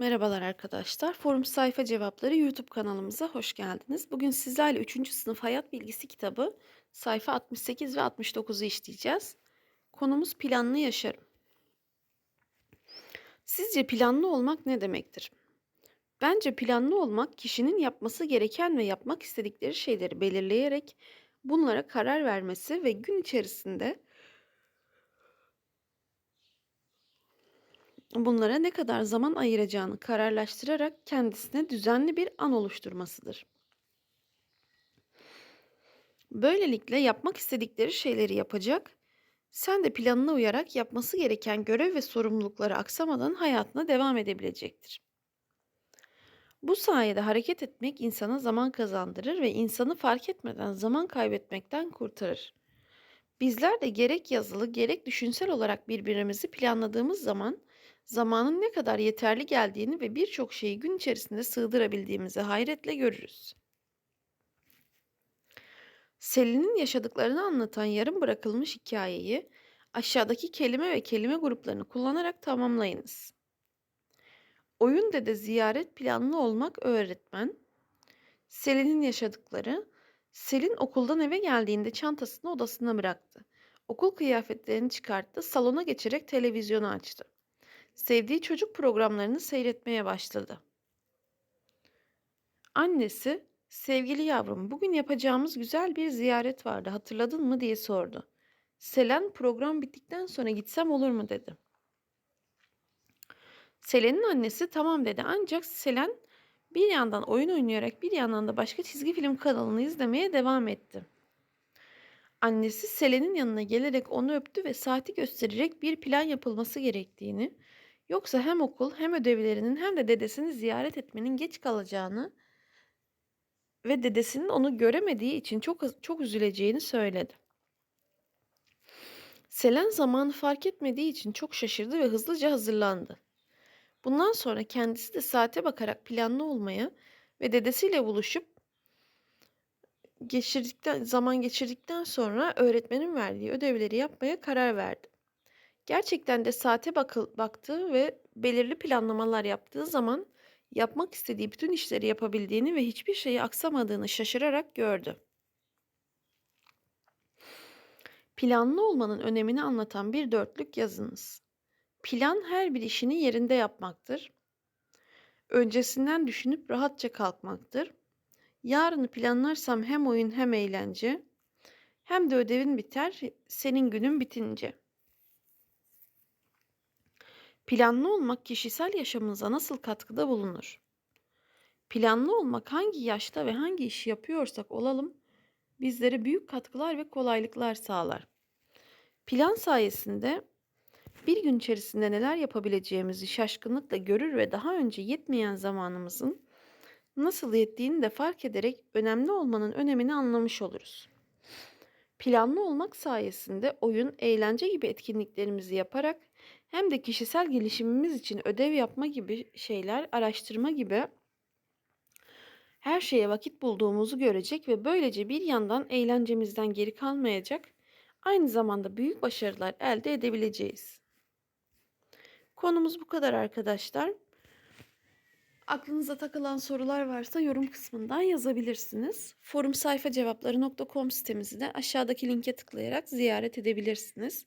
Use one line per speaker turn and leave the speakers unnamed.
Merhabalar arkadaşlar. Forum Sayfa Cevapları YouTube kanalımıza hoş geldiniz. Bugün sizlerle 3. sınıf hayat bilgisi kitabı sayfa 68 ve 69'u işleyeceğiz. Konumuz planlı yaşarım. Sizce planlı olmak ne demektir? Bence planlı olmak kişinin yapması gereken ve yapmak istedikleri şeyleri belirleyerek bunlara karar vermesi ve gün içerisinde bunlara ne kadar zaman ayıracağını kararlaştırarak kendisine düzenli bir an oluşturmasıdır. Böylelikle yapmak istedikleri şeyleri yapacak, sen de planına uyarak yapması gereken görev ve sorumlulukları aksamadan hayatına devam edebilecektir. Bu sayede hareket etmek insana zaman kazandırır ve insanı fark etmeden zaman kaybetmekten kurtarır. Bizler de gerek yazılı gerek düşünsel olarak birbirimizi planladığımız zaman zamanın ne kadar yeterli geldiğini ve birçok şeyi gün içerisinde sığdırabildiğimizi hayretle görürüz. Selin'in yaşadıklarını anlatan yarım bırakılmış hikayeyi aşağıdaki kelime ve kelime gruplarını kullanarak tamamlayınız. Oyun dede ziyaret planlı olmak öğretmen. Selin'in yaşadıkları. Selin okuldan eve geldiğinde çantasını odasına bıraktı. Okul kıyafetlerini çıkarttı, salona geçerek televizyonu açtı. Sevdiği çocuk programlarını seyretmeye başladı. Annesi, "Sevgili yavrum, bugün yapacağımız güzel bir ziyaret vardı. Hatırladın mı?" diye sordu. Selen, "Program bittikten sonra gitsem olur mu?" dedi. Selen'in annesi tamam dedi. Ancak Selen bir yandan oyun oynayarak bir yandan da başka çizgi film kanalını izlemeye devam etti. Annesi Selen'in yanına gelerek onu öptü ve saati göstererek bir plan yapılması gerektiğini, yoksa hem okul hem ödevlerinin hem de dedesini ziyaret etmenin geç kalacağını ve dedesinin onu göremediği için çok çok üzüleceğini söyledi. Selen zamanı fark etmediği için çok şaşırdı ve hızlıca hazırlandı. Bundan sonra kendisi de saate bakarak planlı olmaya ve dedesiyle buluşup geçirdikten zaman geçirdikten sonra öğretmenin verdiği ödevleri yapmaya karar verdi. Gerçekten de saate bakıl, baktığı ve belirli planlamalar yaptığı zaman yapmak istediği bütün işleri yapabildiğini ve hiçbir şeyi aksamadığını şaşırarak gördü. Planlı olmanın önemini anlatan bir dörtlük yazınız. Plan her bir işini yerinde yapmaktır. Öncesinden düşünüp rahatça kalkmaktır. Yarını planlarsam hem oyun hem eğlence hem de ödevin biter senin günün bitince. Planlı olmak kişisel yaşamınıza nasıl katkıda bulunur? Planlı olmak hangi yaşta ve hangi işi yapıyorsak olalım bizlere büyük katkılar ve kolaylıklar sağlar. Plan sayesinde bir gün içerisinde neler yapabileceğimizi şaşkınlıkla görür ve daha önce yetmeyen zamanımızın nasıl yettiğini de fark ederek önemli olmanın önemini anlamış oluruz. Planlı olmak sayesinde oyun, eğlence gibi etkinliklerimizi yaparak hem de kişisel gelişimimiz için ödev yapma gibi şeyler, araştırma gibi her şeye vakit bulduğumuzu görecek ve böylece bir yandan eğlencemizden geri kalmayacak, aynı zamanda büyük başarılar elde edebileceğiz. Konumuz bu kadar arkadaşlar. Aklınıza takılan sorular varsa yorum kısmından yazabilirsiniz. Forumsayfacevapları.com sitemizi de aşağıdaki linke tıklayarak ziyaret edebilirsiniz.